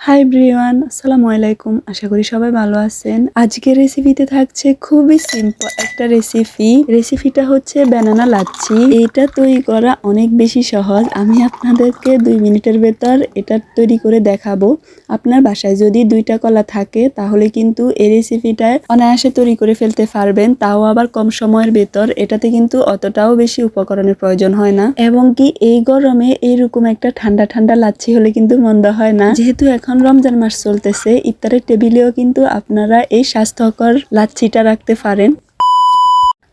High ব্রিওয়ান আসসালামু আলাইকুম। আশা করি সবাই ভালো আছেন। আজকের রেসিপিতে থাকছে খুবই সিম্পল একটা রেসিপি রেসিপিটা হচ্ছে ব্যানানা লাচ্ছি এটা তৈরি করা অনেক বেশি সহজ। আমি আপনাদেরকে দুই মিনিটের ভেতর এটা তৈরি করে দেখাবো। আপনার বাসায় যদি দুইটা কলা থাকে, তাহলে কিন্তু এই রেসিপিটায় অনায়াসে তৈরি করে ফেলতে পারবেন। তাও আবার কম সময়ের ভেতর। এটাতে কিন্তু অতটাও বেশি উপকরণের প্রয়োজন হয় না। এবং কি এই গরমে এইরকম একটা ঠান্ডা ঠান্ডা লাচ্ছি হলে কিন্তু মন্দ হয় না। যেহেতু এখন রমজান মাস চলতেছে ইফতারের টেবিলেও কিন্তু আপনারা এই স্বাস্থ্যকর লাচ্ছিটা রাখতে পারেন।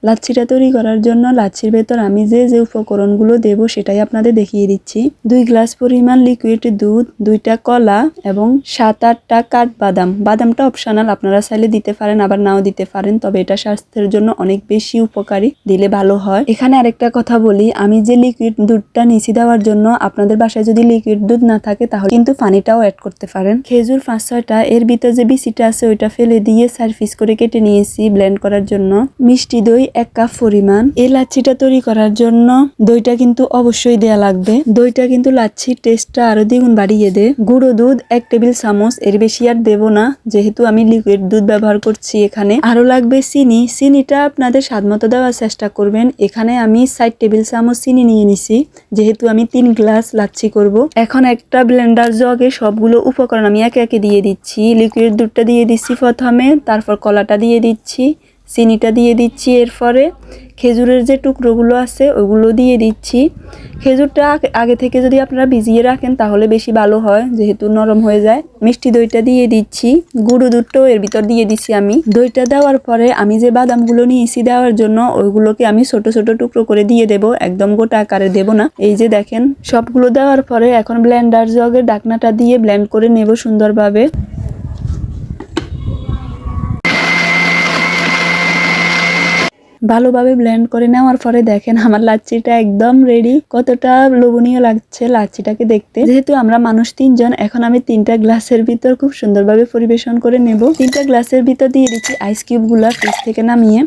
লাচ্ছিটা তৈরি করার জন্য লাচ্ছির ভেতর আমি যে যে উপকরণগুলো দেব সেটাই আপনাদের দেখিয়ে দিচ্ছি। দুই গ্লাস পরিমাণ লিকুইড দুধ, দুইটা কলা এবং সাত আটটা কাঠ বাদাম বাদামটা অপশনাল আপনারা চাইলে দিতে পারেন, আবার নাও দিতে পারেন, তবে এটা স্বাস্থ্যের জন্য অনেক বেশি উপকারী, দিলে ভালো হয়। এখানে আরেকটা কথা বলি, আমি যে লিকুইড দুধটা নিচে দেওয়ার জন্য আপনাদের বাসায় যদি লিকুইড দুধ না থাকে, তাহলে কিন্তু পানিটাও অ্যাড করতে পারেন। খেজুর পাঁচ ছয়টা এর ভিতর যে বিচিটা আছে, ওইটা ফেলে দিয়ে সার্ভিস করে কেটে নিয়েছি ব্লেন্ড করার জন্য। মিষ্টি দই এক কাপ পরিমাণ এই লাচ্ছিটা তৈরি করার জন্য। দইটা কিন্তু অবশ্যই দেয়া লাগবে। দইটা কিন্তু লাচ্ছির টেস্টটা আরও দ্বিগুণ বাড়িয়ে দেয় গুঁড়ো দুধ এক টেবিল চামচ, এর বেশি আর দেব না। যেহেতু আমি লিকুইড দুধ ব্যবহার করছি এখানে। আরও লাগবে চিনি। চিনিটা আপনাদের স্বাদ মতো দেওয়ার চেষ্টা করবেন। এখানে আমি ষাট টেবিল চামচ চিনি নিয়ে নিছি। যেহেতু আমি তিন গ্লাস লাচ্ছি করব। এখন একটা ব্লেন্ডার জগে সবগুলো উপকরণ আমি একে একে দিয়ে দিচ্ছি। লিকুইড দুধটা দিয়ে দিচ্ছি প্রথমে, তারপর কলাটা দিয়ে দিচ্ছি। চিনিটা দিয়ে দিচ্ছি এরপরে। খেজুরের যে টুকরোগুলো আছে, ওগুলো দিয়ে দিচ্ছি। খেজুরটা আগে- থেকে যদি আপনারা ভিজিয়ে রাখেন, তাহলে বেশি ভালো হয়, যেহেতু নরম হয়ে যায়। মিষ্টি দইটা দিয়ে দিচ্ছি। গুঁড়ো দুধটাও এর ভিতর দিয়ে দিচ্ছি আমি। দইটা দেওয়ার পরে আমি যে বাদামগুলো নিয়েছি দেওয়ার জন্য ওইগুলোকে আমি ছোট ছোট টুকরো করে দিয়ে দেব। একদম গোটা আকারে দেব না। এই যে দেখেন, সবগুলো দেওয়ার পরে এখন ব্লেন্ডার জগের ডাকনাটা দিয়ে ব্লেন্ড করে নেব সুন্দরভাবে। ভালোভাবে ব্লেন্ড করে নেওয়ার পরে দেখেন আমার লাচ্ছিটা একদম রেডি কতটা লোভনীয় লাগছে লাচ্ছিটাকে দেখতে। যেহেতু আমরা মানুষ তিনজন, এখন আমি তিনটা গ্লাসের ভিতর খুব সুন্দরভাবে পরিবেশন করে নেব। তিনটা গ্লাসের ভিতর দিয়ে দিচ্ছি আইস কিউবগুলা ফ্রিজ থেকে নামিয়ে।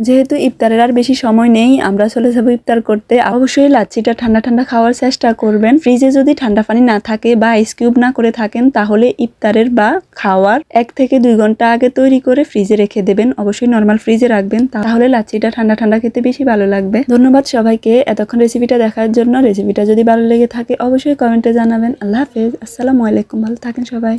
যেহেতু ইফতারের আর বেশি সময় নেই, আমরা চলে যাব ইফতার করতে। অবশ্যই লাচ্ছিটা ঠান্ডা ঠান্ডা খাওয়ার চেষ্টা করবেন। ফ্রিজে যদি ঠান্ডা পানি না থাকে বা আইস কিউব না করে থাকেন, তাহলে ইফতারের বা খাওয়ার এক থেকে দুই ঘণ্টা আগে তৈরি করে ফ্রিজে রেখে দেবেন। অবশ্যই নর্মাল ফ্রিজে রাখবেন। তাহলে লাচ্ছিটা ঠান্ডা ঠান্ডা খেতে বেশি ভালো লাগবে। ধন্যবাদ সবাইকে। এতক্ষণ রেসিপিটা দেখার জন্য রেসিপিটা যদি ভালো লেগে থাকে, অবশ্যই কমেন্টে জানাবেন। আল্লাহ হাফেজ। আসসালামু আলাইকুম। ভালো থাকেন সবাই।